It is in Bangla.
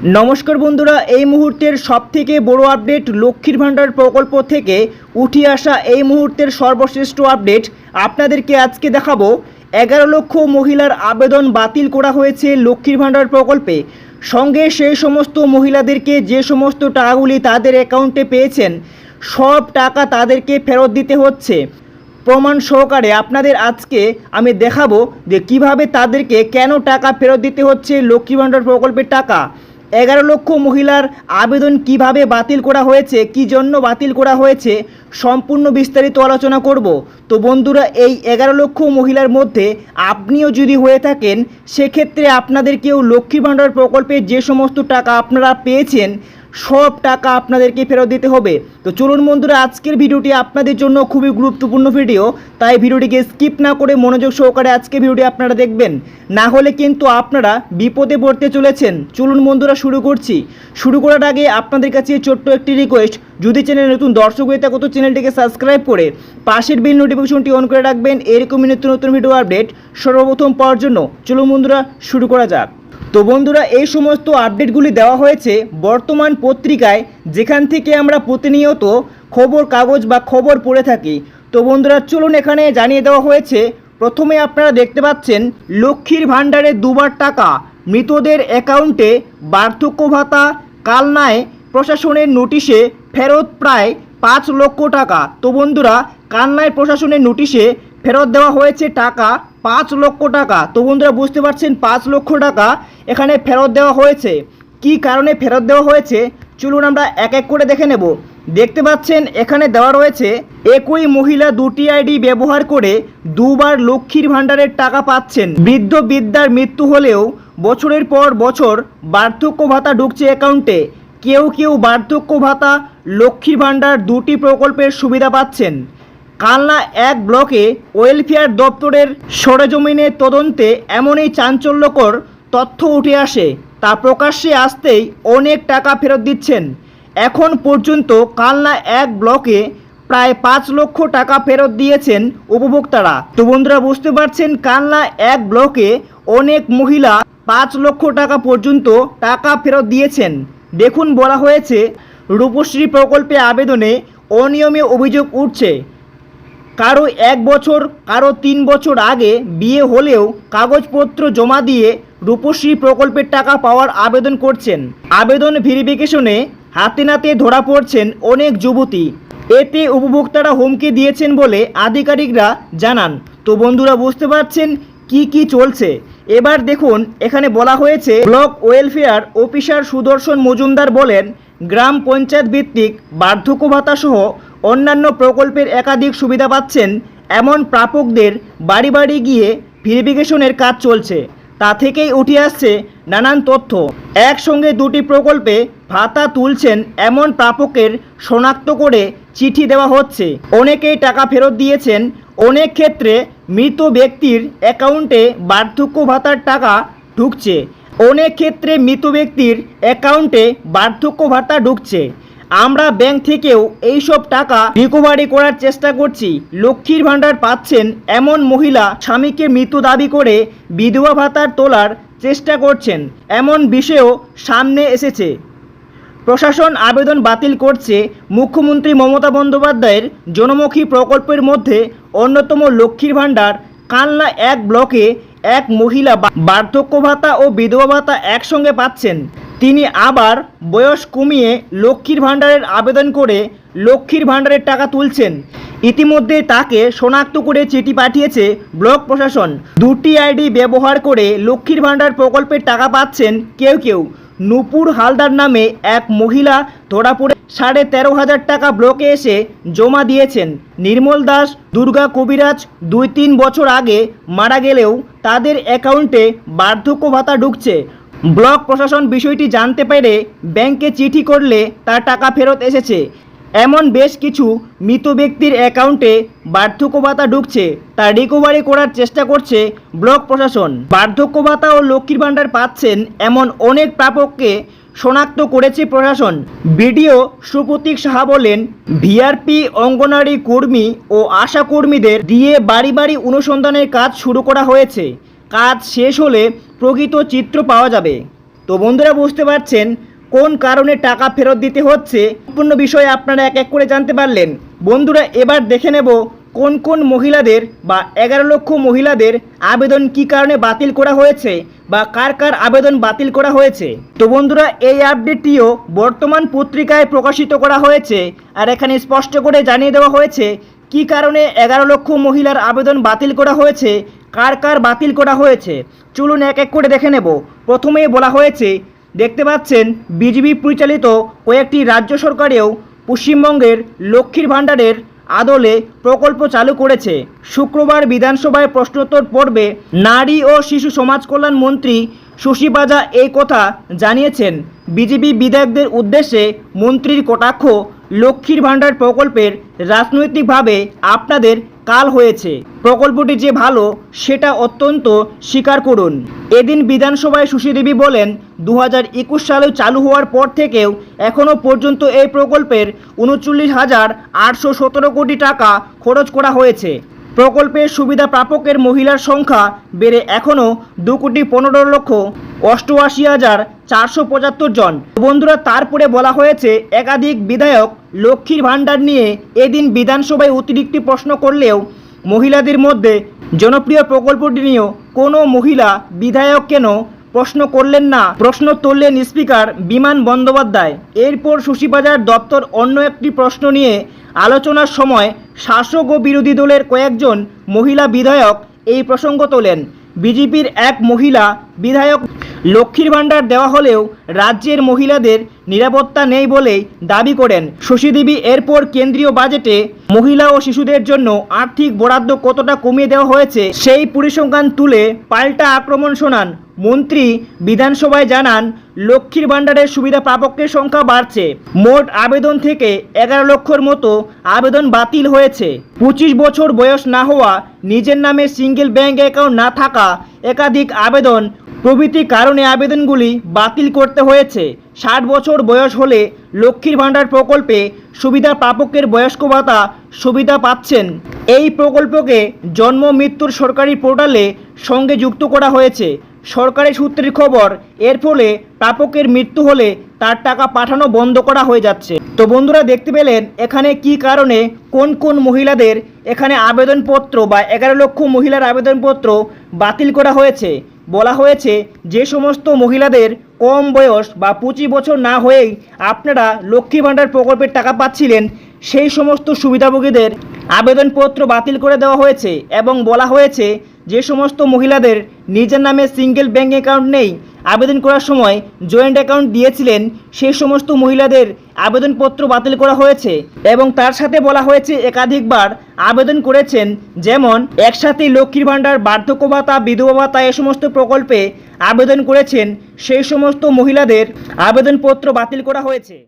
নমস্কার বন্ধুরা, এই মুহূর্তের সবথেকে বড় আপডেট লক্ষ্মীর ভাণ্ডার প্রকল্প থেকে উঠে আসা এই মুহূর্তের সর্বশ্রেষ্ঠ আপডেট আপনাদেরকে আজকে দেখাবো। এগারো লক্ষ মহিলার আবেদন বাতিল করা হয়েছে লক্ষ্মীর ভাণ্ডার প্রকল্পে। সঙ্গে সেই সমস্ত মহিলাদেরকে যে সমস্ত টাকাগুলি তাদের অ্যাকাউন্টে পেয়েছেন, সব টাকা তাদেরকে ফেরত দিতে হচ্ছে। প্রমাণ সহকারে আপনাদের আজকে আমি দেখাবো যে কীভাবে তাদেরকে কেন টাকা ফেরত দিতে হচ্ছে লক্ষ্মী ভাণ্ডার প্রকল্পের টাকা। এগারো লক্ষ মহিলার আবেদন কীভাবে বাতিল করা হয়েছে, কি জন্য বাতিল করা হয়েছে, সম্পূর্ণ বিস্তারিত আলোচনা করব। তো বন্ধুরা, এই এগারো লক্ষ মহিলার মধ্যে আপনিও যদি হয়ে থাকেন, সেক্ষেত্রে আপনাদের কেউ লক্ষ্মী ভাণ্ডার প্রকল্পে যে সমস্ত টাকা আপনারা পেয়েছেন সব টাকা আপনাদেরকে ফেরত দিতে হবে। তো চলুন বন্ধুরা, আজকের ভিডিওটি আপনাদের জন্য খুবই গুরুত্বপূর্ণ ভিডিও, তাই ভিডিওটিকে স্কিপ না করে মনোযোগ সহকারে আজকে ভিডিওটি আপনারা দেখবেন। না হলে কিন্তু আপনারা বিপদে পড়তে চলেছেন। চলুন বন্ধুরা, শুরু করছি। শুরু করার আগে আপনাদের কাছে ছোট্ট একটি রিকোয়েস্ট যদি চ্যানেলে নতুন দর্শক হয়ে থাকো, তো চ্যানেলটিকে সাবস্ক্রাইব করে পাশের বিল নোটিফিকেশনটি অন করে রাখবেন। এরকমই নিত্য নতুন ভিডিও আপডেট সর্বপ্রথম পাওয়ার জন্য। চলুন বন্ধুরা, শুরু করা যাক। তো বন্ধুরা, এই সমস্ত আপডেটগুলি দেওয়া হয়েছে বর্তমান পত্রিকায়, যেখান থেকে আমরা প্রতিনিয়ত খবর, কাগজ বা খবর পড়ে থাকি। তো বন্ধুরা, চলুন এখানে জানিয়ে দেওয়া হয়েছে, প্রথমে আপনারা দেখতে পাচ্ছেন, লক্ষ্মীর ভাণ্ডারে দুবার টাকা, মৃতদের অ্যাকাউন্টে বার্ধক্য ভাতা, কালনায় প্রশাসনের নোটিশে ফেরত প্রায় পাঁচ লক্ষ টাকা। তো বন্ধুরা কালনায় প্রশাসনের নোটিশে ফেরত দেওয়া হয়েছে টাকা, পাঁচ লক্ষ টাকা। তো বন্ধুরা, বুঝতে পারছেন, পাঁচ লক্ষ টাকা এখানে ফেরত দেওয়া হয়েছে। কি কারণে ফেরত দেওয়া হয়েছে? চলুন আমরা এক এক করে দেখে নেব। দেখতে পাচ্ছেন, এখানে দেওয়া রয়েছে, একই মহিলা দুটি আইডি ব্যবহার করে দুবার লক্ষ্মীর ভাণ্ডারের টাকা পাচ্ছেন। বৃদ্ধ বিদ্যার মৃত্যু হলেও বছরের পর বছর বার্ধক্য ভাতা ঢুকছে অ্যাকাউন্টে। কেউ কেউ বার্ধক্য ভাতা, লক্ষ্মীর ভাণ্ডার দুটি প্রকল্পের সুবিধা পাচ্ছেন। কালনা এক ব্লকে ওয়েলফেয়ার দপ্তরের সরেজমিনে তদন্তে এমনই চাঞ্চল্যকর তথ্য উঠে আসে। তা প্রকাশ্যে আসতেই অনেক টাকা ফেরত দিচ্ছেন। এখন পর্যন্ত কালনা এক ব্লকে প্রায় পাঁচ লক্ষ টাকা ফেরত দিয়েছেন উপভোক্তারা। তো বন্ধুরা, বুঝতে পারছেন, কালনা এক ব্লকে অনেক মহিলা পাঁচ লক্ষ টাকা পর্যন্ত টাকা ফেরত দিয়েছেন। দেখুন বলা হয়েছে, রূপশ্রী প্রকল্পে আবেদনে অনিয়মে অভিযোগ উঠছে। কারও এক বছর, কারও তিন বছর আগে বিয়ে হলেও কাগজপত্র জমা দিয়ে রূপশ্রী প্রকল্পের টাকা পাওয়ার আবেদন করছেন। আবেদন ভেরিফিকেশনে হাতে নাতে ধরা পড়ছেন অনেক যুবতী। এতে উপভোক্তারা হুমকি দিয়েছেন বলে আধিকারিকরা জানান। তো বন্ধুরা, বুঝতে পারছেন কি কি চলছে? এবার দেখুন, এখানে বলা হয়েছে, block welfare officer Sudarshan Majumdar বলেন, গ্রাম পঞ্চায়েত ভিত্তিক বার্ধক্য ভাতা সহ অন্যান্য প্রকল্পের একাধিক সুবিধা পাচ্ছেন এমন প্রাপকদের বাড়ি বাড়ি গিয়ে ভেরিফিকেশনের কাজ চলছে। তা থেকেই উঠে আসছে নানান তথ্য। একসঙ্গে দুটি প্রকল্পে ভাতা তুলছেন এমন প্রাপকের শনাক্ত করে চিঠি দেওয়া হচ্ছে। অনেকেই টাকা ফেরত দিয়েছেন অনেক ক্ষেত্রে মৃত ব্যক্তির অ্যাকাউন্টে বার্ধক্য ভাতার টাকা ঢুকছে। অনেক ক্ষেত্রে মৃত ব্যক্তির অ্যাকাউন্টে বার্ধক্য ভাতা ঢুকছে। আমরা ব্যাংক থেকেও এই সব টাকা রিকভারি করার চেষ্টা করছি। লক্ষ্মীর ভাণ্ডার পাচ্ছেন এমন মহিলা স্বামীকে মৃত দাবি করে বিধবা ভাতার তোলার চেষ্টা করছেন। এমন বিষয়ও সামনে এসেছে। প্রশাসন আবেদন বাতিল করছে মুখ্যমন্ত্রী মমতা বন্দ্যোপাধ্যায়ের জনমুখী প্রকল্পের মধ্যে অন্যতম লক্ষ্মীর ভাণ্ডার, কালনা এক ব্লকে এক মহিলা বার্ধক্য ভাতা ও বিধবা ভাতা একসঙ্গে পাচ্ছেন। তিনি আবার বয়স কমিয়ে লক্ষ্মীর ভাণ্ডারের আবেদন করে লক্ষ্মীর ভাণ্ডারের টাকা তুলছেন। ইতিমধ্যে তাকে শনাক্ত করে চিঠি পাঠিয়েছে ব্লক প্রশাসন। দুটি আইডি ব্যবহার করে লক্ষ্মীর ভাণ্ডার প্রকল্পের টাকা পাচ্ছেন কেউ কেউ। নূপুর হালদার নামে এক মহিলা ধরা পড়ে সাড়ে তেরো হাজার টাকা ব্লকে এসে জমা দিয়েছেন। নির্মল দাস, দুর্গা কবিরাজ দুই তিন বছর আগে মারা গেলেও তাদের অ্যাকাউন্টে বার্ধক্য ভাতা ঢুকছে। ব্লক প্রশাসন বিষয়টি জানতে পেরে ব্যাংকে চিঠি করলে তার টাকা ফেরত এসেছে। এমন বেশ কিছু মৃত ব্যক্তির অ্যাকাউন্টে বার্ধক্য ভাতা ঢুকছে, তা রিকভারি করার চেষ্টা করছে ব্লক প্রশাসন। বার্ধক্য ভাতা ও লক্ষ্মীর ভাণ্ডার পাচ্ছেন এমন অনেক প্রাপককে শনাক্ত করেছে প্রশাসন। বিডিও সুপ্রতীক সাহা বলেন, ভিআরপি অঙ্গনারী কর্মী ও আশা কর্মীদের দিয়ে বাড়ি বাড়ি অনুসন্ধানের কাজ শুরু করা হয়েছে। কাজ শেষ হলে প্রকৃত চিত্র পাওয়া যাবে। তো তো বন্ধুরা, বুঝতে পারছেন কোন কারণে টাকা ফেরত দিতে হচ্ছে? সম্পূর্ণ বিষয়ে আপনারা এক এক করে জানতে পারলেন। বন্ধুরা, এবার দেখে নেব কোন কোন মহিলাদের বা এগারো লক্ষ মহিলাদের আবেদন কি কারণে বাতিল করা হয়েছে বা কার কার আবেদন বাতিল করা হয়েছে। তো বন্ধুরা, এই আপডেটটিও বর্তমান পত্রিকায় প্রকাশিত করা হয়েছে আর এখানে স্পষ্ট করে জানিয়ে দেওয়া হয়েছে কি কারণে এগারো লক্ষ মহিলার আবেদন বাতিল করা হয়েছে, কার কার বাতিল করা হয়েছে। চলুন এক এক করে দেখে নেব। প্রথমেই বলা হয়েছে দেখতে পাচ্ছেন বিজেপি পরিচালিত কয়েকটি রাজ্য সরকারেও পশ্চিমবঙ্গের লক্ষ্মীর ভাণ্ডারের আদলে প্রকল্প চালু করেছে। শুক্রবার বিধানসভায় প্রশ্নোত্তর পর্বে নারী ও শিশু সমাজ কল্যাণ মন্ত্রী শশী পাজা এই কথা জানিয়েছেন। বিজেপি বিধায়কদের উদ্দেশ্যে মন্ত্রীর কটাক্ষ লক্ষ্মীর ভাণ্ডার প্রকল্পের রাজনৈতিকভাবে আপনাদের কাল হয়েছে। প্রকল্পটি যে ভালো, সেটা অত্যন্ত স্বীকার করুন। এদিন বিধানসভায় সুশী দেবী বলেন দু হাজার একুশ সালে চালু হওয়ার পর থেকেও এখনও পর্যন্ত এই প্রকল্পের উনচল্লিশ হাজার আটশো সতেরো কোটি টাকা খরচ করা হয়েছে। প্রকল্পের সুবিধা প্রাপকের মহিলার সংখ্যা বেড়ে এখনও দু কোটি পনেরো লক্ষ অষ্টআশি হাজার চারশো পঁচাত্তর জন। বন্ধুরা, তারপরে বলা হয়েছে, একাধিক বিধায়ক লক্ষ্মীর ভাণ্ডার নিয়ে এদিন বিধানসভায় অতিরিক্ত প্রশ্ন করলেও মহিলাদের মধ্যে জনপ্রিয় প্রকল্পটি নিয়েও কোনো মহিলা বিধায়ক কেন প্রশ্ন করলেন না? প্রশ্ন তুললেন স্পিকার বিমান বন্দ্যোপাধ্যায়। এরপর সুশীবাজার দপ্তর অন্য একটি প্রশ্ন নিয়ে আলোচনার সময় শাসক ও বিরোধী দলের কয়েকজন মহিলা বিধায়ক এই প্রসঙ্গ তোলেন। বিজেপির এক মহিলা বিধায়ক লক্ষ্মীর ভাণ্ডার দেওয়া হলেও রাজ্যের মহিলাদের নিরাপত্তা নেই বলেই দাবি করেন শশীদেবী। এরপর কেন্দ্রীয় বাজেটে মহিলা ও শিশুদের জন্য আর্থিক বরাদ্দ কতটা কমিয়ে দেওয়া হয়েছে সেই পরিসংখ্যান তুলে পাল্টা আক্রমণ শোনান মন্ত্রী বিধানসভায় জানান, লক্ষ্মীর ভাণ্ডারের সুবিধা প্রাপকের সংখ্যা বাড়ছে। মোট আবেদন থেকে এগারো লক্ষর মতো আবেদন বাতিল হয়েছে। পঁচিশ বছর বয়স না হওয়া, নিজের নামে সিঙ্গেল ব্যাংক অ্যাকাউন্ট না থাকা একাধিক আবেদন প্রভৃতি কারণে আবেদনগুলি বাতিল করতে হয়েছে। ষাট বছর বয়স হলে লক্ষ্মীর ভাণ্ডার প্রকল্পে সুবিধা প্রাপকের বয়স্ক ভাতা সুবিধা পাচ্ছেন। এই প্রকল্পকে জন্ম মৃত্যুর সরকারি পোর্টালে সঙ্গে যুক্ত করা হয়েছে। সরকারি সূত্রের খবর, এর ফলে প্রাপকের মৃত্যু হলে তার টাকা পাঠানো বন্ধ করা হয়ে যাচ্ছে। তো বন্ধুরা, দেখতে পেলেন এখানে কি কারণে কোন কোন মহিলাদের এখানে আবেদনপত্র বা এগারো লক্ষ মহিলার আবেদনপত্র বাতিল করা হয়েছে? বলা হয়েছে যে সমস্ত মহিলাদের কম বয়স বা পঁচিশ বছর না হয়েই আপনারা লক্ষ্মী ভাণ্ডার প্রকল্পের টাকা পাচ্ছিলেন, সেই সমস্ত সুবিধাভোগীদের আবেদনপত্র বাতিল করে দেওয়া হয়েছে এবং বলা হয়েছে যে সমস্ত মহিলাদের নিজের নামে সিঙ্গেল ব্যাঙ্ক অ্যাকাউন্ট নেই আবেদন করার সময় জয়েন্ট অ্যাকাউন্ট দিয়েছিলেন সেই সমস্ত মহিলাদের আবেদনপত্র বাতিল করা হয়েছে এবং তার সাথে বলা হয়েছে একাধিকবার আবেদন করেছেন যেমন একসাথে লক্ষ্মীর ভাণ্ডার, বার্ধক্য ভাতা, বিধবা ভাতা এ সমস্ত প্রকল্পে আবেদন করেছেন, সেই সমস্ত মহিলাদের আবেদনপত্র বাতিল করা হয়েছে।